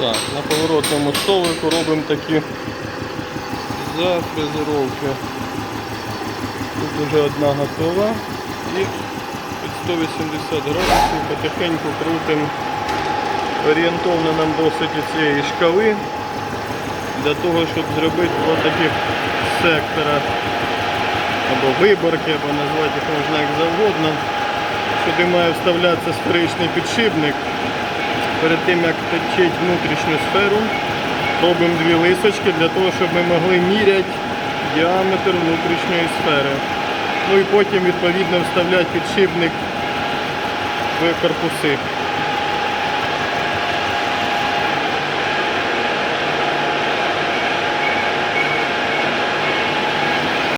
Так, на поворотному столику робимо такі зафрезеровки. Тут вже одна готова. І під 180 градусів потихеньку крутимо. Орієнтовно нам досить цієї шкали для того, щоб зробити два таких сектора або виборки, або назвати їх можна як завгодно. Сюди має вставлятися сферичний підшипник. Перед тим як течить внутрішню сферу, робимо дві лисочки для того, щоб ми могли міряти діаметр внутрішньої сфери. Ну і потім відповідно вставляти підшипник в корпуси.